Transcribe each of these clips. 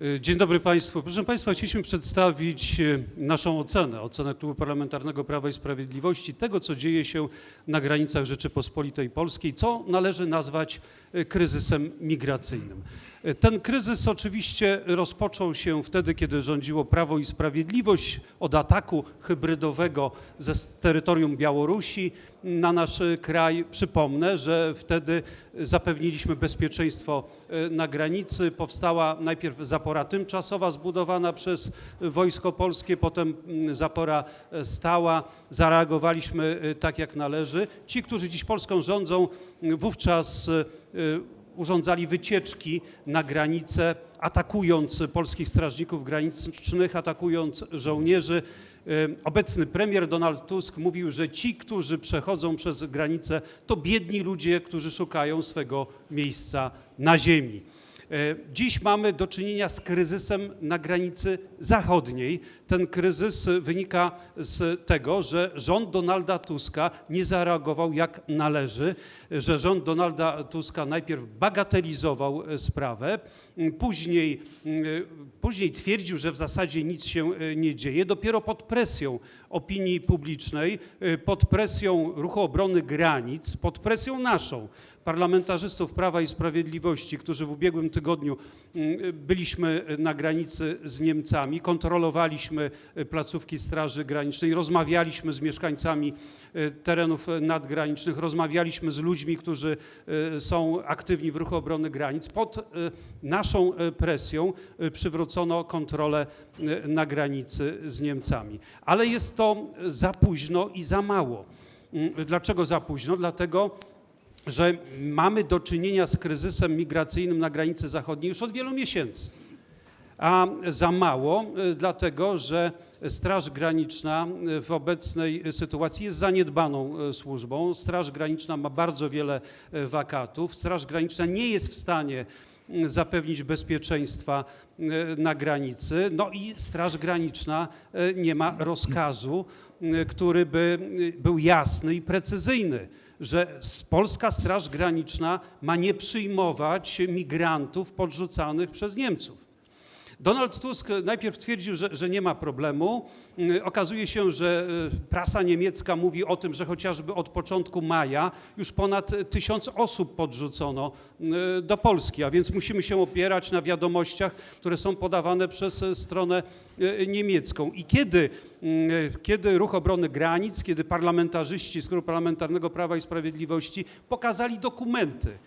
E, Dzień dobry Państwu. Proszę Państwa, chcieliśmy przedstawić e, naszą ocenę, ocenę Klubu Parlamentarnego Prawa i Sprawiedliwości tego, co dzieje się na granicach Rzeczypospolitej Polskiej, co należy nazwać e, kryzysem migracyjnym. Ten kryzys oczywiście rozpoczął się wtedy, kiedy rządziło Prawo i Sprawiedliwość od ataku hybrydowego ze terytorium Białorusi na nasz e, kraj. Przypomnę, że wtedy zapewniliśmy bezpieczeństwo e, na granicy. Powstała najpierw zapora tymczasowa zbudowana przez Wojsko Polskie, potem zapora e, stała. Zareagowaliśmy tak jak należy. Ci, którzy dziś Polską rządzą, wówczas urządzali wycieczki na granicę, atakując polskich strażników granicznych, atakując żołnierzy. E, Obecny premier Donald Tusk mówił, że ci, którzy przechodzą przez granicę, to biedni ludzie, którzy szukają swego miejsca na ziemi. E, Dziś mamy do czynienia z kryzysem na granicy zachodniej. Ten kryzys wynika z tego, że rząd Donalda Tuska nie zareagował jak należy, że rząd Donalda Tuska najpierw bagatelizował e, sprawę, później, później twierdził, że w zasadzie nic się e, nie dzieje. Dopiero pod presją opinii publicznej, pod presją ruchu obrony granic, pod presją naszą, parlamentarzystów Prawa i Sprawiedliwości, którzy w ubiegłym tygodniu mm, byliśmy na granicy z Niemcami, kontrolowaliśmy e, placówki Straży Granicznej, rozmawialiśmy z mieszkańcami e, terenów e, nadgranicznych, rozmawialiśmy z ludźmi, którzy są aktywni w ruchu obrony granic. Pod naszą presją przywrócono kontrolę na granicy z Niemcami. Ale jest to za późno i za mało. Mm, Dlaczego za późno? Dlatego, że mamy do czynienia z kryzysem migracyjnym na granicy zachodniej już od wielu miesięcy. A za mało, y, dlatego że Straż Graniczna y, w obecnej sytuacji jest zaniedbaną y, służbą. Straż Graniczna ma bardzo wiele wakatów. Straż Graniczna nie jest w stanie zapewnić bezpieczeństwa na granicy. No i Straż Graniczna nie ma rozkazu, który by był jasny i precyzyjny że polska Straż Graniczna ma nie przyjmować migrantów podrzucanych przez Niemców. Donald Tusk najpierw twierdził, że, że nie ma problemu. Y, Okazuje się, że y, prasa niemiecka mówi o tym, że chociażby od początku maja już ponad tysiąc osób podrzucono y, do Polski, a więc musimy się opierać na wiadomościach, które są podawane przez y, stronę niemiecką. I kiedy, y, kiedy Ruch Obrony Granic, kiedy parlamentarzyści z Klubu Parlamentarnego Prawa i Sprawiedliwości pokazali dokumenty,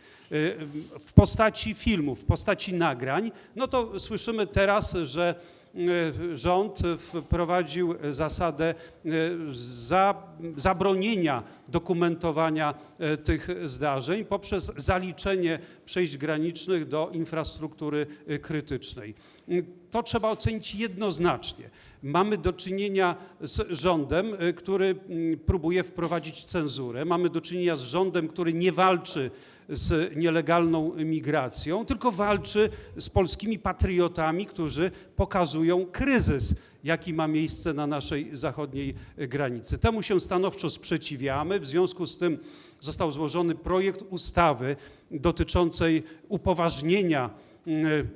w postaci filmów, w postaci nagrań, no to słyszymy teraz, że y, rząd wprowadził zasadę y, za, zabronienia dokumentowania y, tych zdarzeń poprzez zaliczenie przejść granicznych do infrastruktury y, krytycznej. Y, To trzeba ocenić jednoznacznie. Mamy do czynienia z rządem, y, który mm, próbuje wprowadzić cenzurę. Mamy do czynienia z rządem, który nie walczy z nielegalną migracją, tylko walczy z polskimi patriotami, którzy pokazują kryzys, jaki ma miejsce na naszej zachodniej granicy. Temu się stanowczo sprzeciwiamy. W związku z tym został złożony projekt ustawy dotyczącej upoważnienia mm,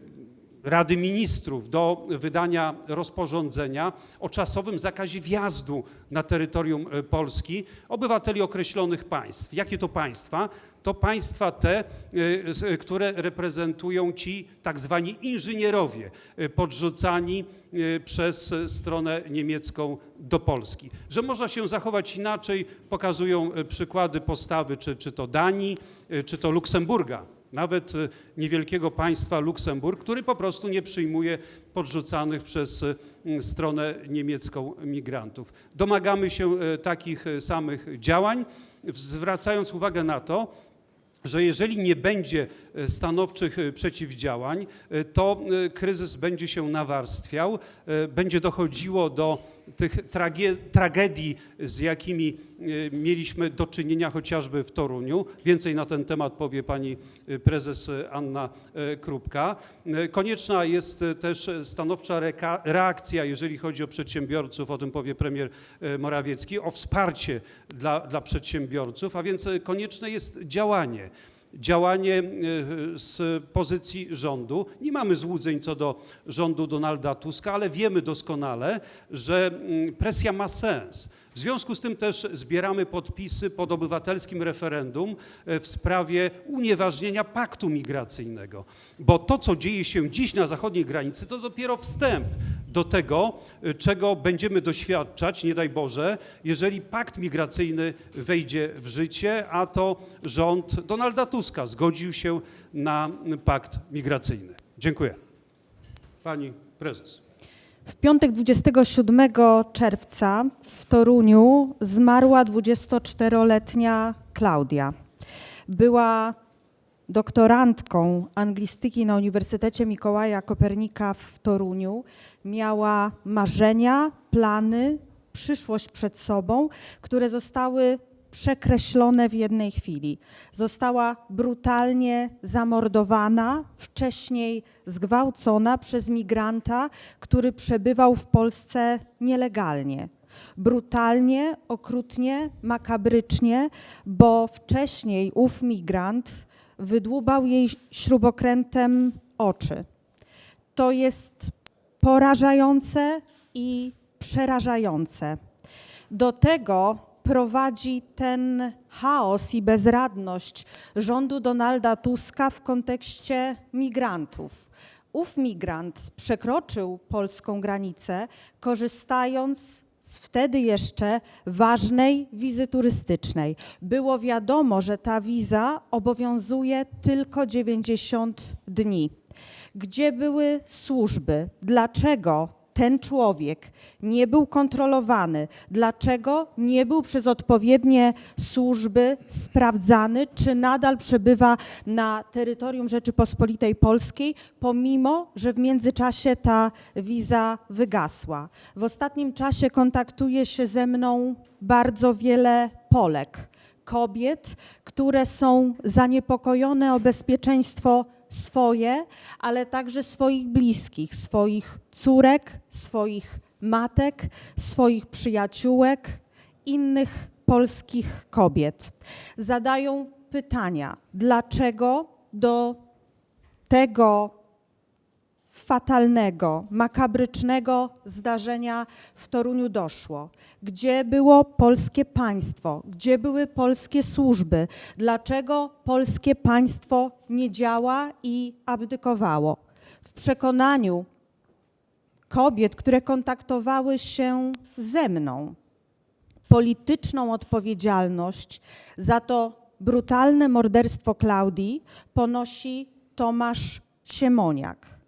Rady Ministrów do wydania rozporządzenia o czasowym zakazie wjazdu na terytorium e, Polski obywateli określonych państw. Jakie to państwa? To państwa te, e, s- które reprezentują ci tak zwani inżynierowie e, podrzucani e, przez e, stronę niemiecką do Polski. Że można się zachować inaczej, pokazują e, przykłady postawy czy, czy to Danii, e, czy to Luksemburga nawet e, niewielkiego państwa Luksemburg, który po prostu nie przyjmuje podrzucanych przez m, stronę niemiecką migrantów. Domagamy się e, takich samych działań, zwracając uwagę na to, że jeżeli nie będzie stanowczych przeciwdziałań, to kryzys będzie się nawarstwiał, będzie dochodziło do tych tragedii, z jakimi e, mieliśmy do czynienia chociażby w Toruniu. Więcej na ten temat powie pani e, prezes e, Anna Krupka. Konieczna jest też stanowcza reakcja, jeżeli chodzi o przedsiębiorców, o tym powie premier Morawiecki, o wsparcie dla, dla przedsiębiorców, a więc konieczne jest działanie. Działanie e, z pozycji rządu. Nie mamy złudzeń co do rządu Donalda Tuska, ale wiemy doskonale, że mm, presja ma sens. W związku z tym też zbieramy podpisy pod obywatelskim referendum e, w sprawie unieważnienia paktu migracyjnego, bo to, co dzieje się dziś na zachodniej granicy, to dopiero wstęp do tego, e, czego będziemy doświadczać, nie daj Boże, jeżeli pakt migracyjny wejdzie w życie, a to rząd Donalda Tuska zgodził się na pakt migracyjny. Dziękuję. Pani prezes. W piątek 27 czerwca w Toruniu zmarła 24-letnia Klaudia. Była doktorantką anglistyki na Uniwersytecie Mikołaja Kopernika w Toruniu. Miała marzenia, plany, przyszłość przed sobą, które zostały przekreślone w jednej chwili. Została brutalnie zamordowana, wcześniej zgwałcona przez migranta, który przebywał w Polsce nielegalnie. Brutalnie, okrutnie, makabrycznie, bo wcześniej ów migrant wydłubał jej śrubokrętem oczy. To jest porażające i przerażające. Do tego prowadzi ten chaos i bezradność rządu Donalda Tuska w kontekście migrantów. Ów migrant przekroczył polską granicę, korzystając z wtedy jeszcze ważnej wizy turystycznej. Było wiadomo, że ta wiza obowiązuje tylko 90 dni. Gdzie były służby? Dlaczego ten człowiek nie był kontrolowany, dlaczego nie był przez odpowiednie służby sprawdzany, czy nadal przebywa na terytorium Rzeczypospolitej Polskiej, pomimo że w międzyczasie ta wiza wygasła. W ostatnim czasie kontaktuje się ze mną bardzo wiele Polek, kobiet, które są zaniepokojone o bezpieczeństwo swoje, ale także swoich bliskich, swoich córek, swoich matek, swoich przyjaciółek, innych polskich kobiet. Zadają pytania, dlaczego do tego fatalnego, makabrycznego zdarzenia w Toruniu doszło? Gdzie było polskie państwo? Gdzie były polskie służby? Dlaczego polskie państwo nie działa i abdykowało? W przekonaniu kobiet, które kontaktowały się ze mną, polityczną odpowiedzialność za to brutalne morderstwo Klaudii ponosi Tomasz Siemoniak.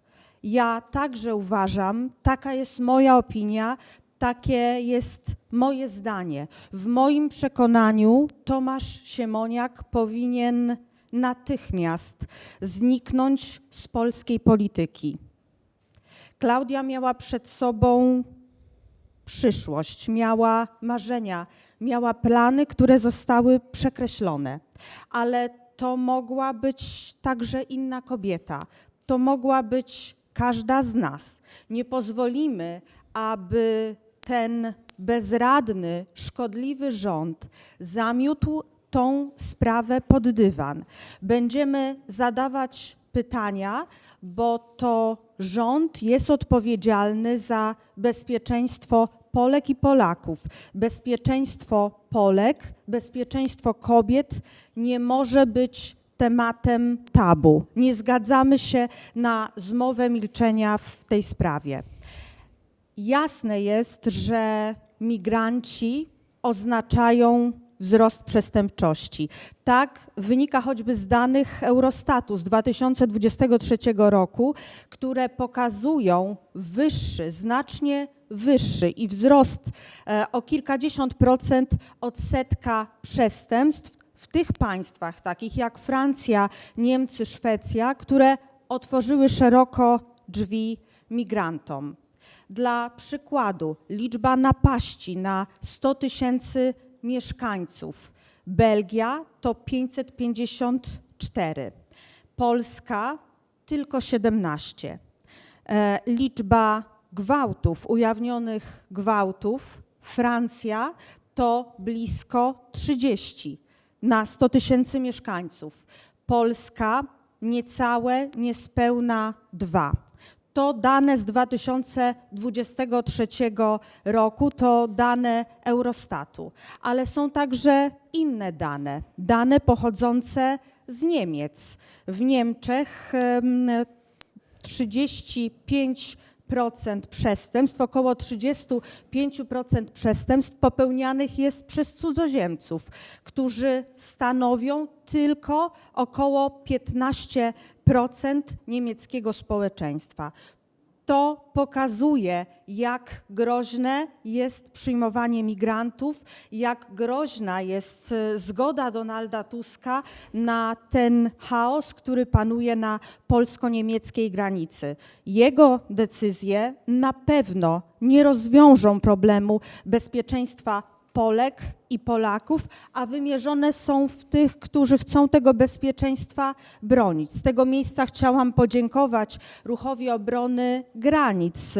Ja także uważam, taka jest moja opinia, takie jest moje zdanie. W moim przekonaniu Tomasz Siemoniak powinien natychmiast zniknąć z polskiej polityki. Klaudia miała przed sobą przyszłość, miała marzenia, miała plany, które zostały przekreślone, ale to mogła być także inna kobieta. To mogła być każda z nas. Nie pozwolimy, aby ten bezradny, szkodliwy rząd zamiótł tą sprawę pod dywan. Będziemy zadawać pytania, bo to rząd jest odpowiedzialny za bezpieczeństwo Polek i Polaków. Bezpieczeństwo Polek, bezpieczeństwo kobiet nie może być tematem tabu. Nie zgadzamy się na zmowę milczenia w tej sprawie. Jasne jest, że migranci oznaczają wzrost przestępczości. Tak wynika choćby z danych Eurostatu z 2023 roku, które pokazują wyższy, znacznie wyższy i wzrost e, o kilkadziesiąt procent odsetka przestępstw w tych państwach, takich jak Francja, Niemcy, Szwecja, które otworzyły szeroko drzwi migrantom. Dla przykładu, liczba napaści na 100 tysięcy mieszkańców. Belgia to 554, Polska tylko 17. E, liczba gwałtów, ujawnionych gwałtów, Francja to blisko 30 na 100 tysięcy mieszkańców. Polska niecałe, niespełna dwa. To dane z 2023 roku, to dane Eurostatu, ale są także inne dane, dane pochodzące z Niemiec. W Niemczech 35 procent przestępstw, około 35% przestępstw popełnianych jest przez cudzoziemców, którzy stanowią tylko około 15% niemieckiego społeczeństwa. To pokazuje, jak groźne jest przyjmowanie migrantów, jak groźna jest e, zgoda Donalda Tuska na ten chaos, który panuje na polsko-niemieckiej granicy. Jego decyzje na pewno nie rozwiążą problemu bezpieczeństwa Polek i Polaków, a wymierzone są w tych, którzy chcą tego bezpieczeństwa bronić. Z tego miejsca chciałam podziękować Ruchowi Obrony Granic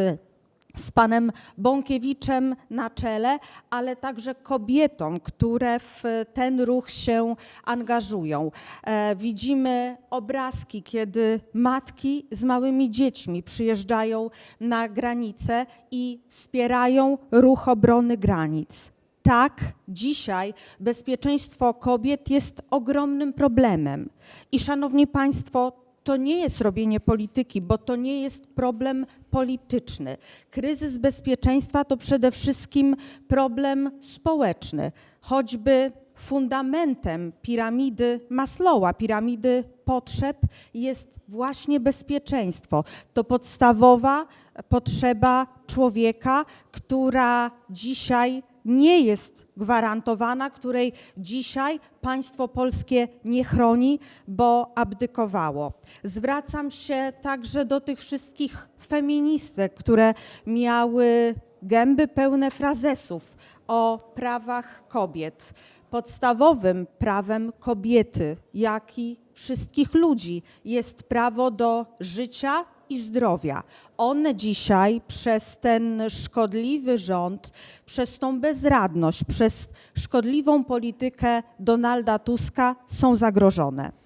z panem Bąkiewiczem na czele, ale także kobietom, które w ten ruch się angażują. E, widzimy obrazki, kiedy matki z małymi dziećmi przyjeżdżają na granicę i wspierają ruch obrony granic. Tak, dzisiaj bezpieczeństwo kobiet jest ogromnym problemem. I szanowni Państwo, to nie jest robienie polityki, bo to nie jest problem polityczny. Kryzys bezpieczeństwa to przede wszystkim problem społeczny, choćby fundamentem piramidy Maslowa, piramidy potrzeb jest właśnie bezpieczeństwo. To podstawowa potrzeba człowieka, która dzisiaj nie jest gwarantowana, której dzisiaj państwo polskie nie chroni, bo abdykowało. Zwracam się także do tych wszystkich feministek, które miały gęby pełne frazesów o prawach kobiet. Podstawowym prawem kobiety, jak i wszystkich ludzi jest prawo do życia i zdrowia. One dzisiaj przez ten szkodliwy rząd, przez tą bezradność, przez szkodliwą politykę Donalda Tuska są zagrożone.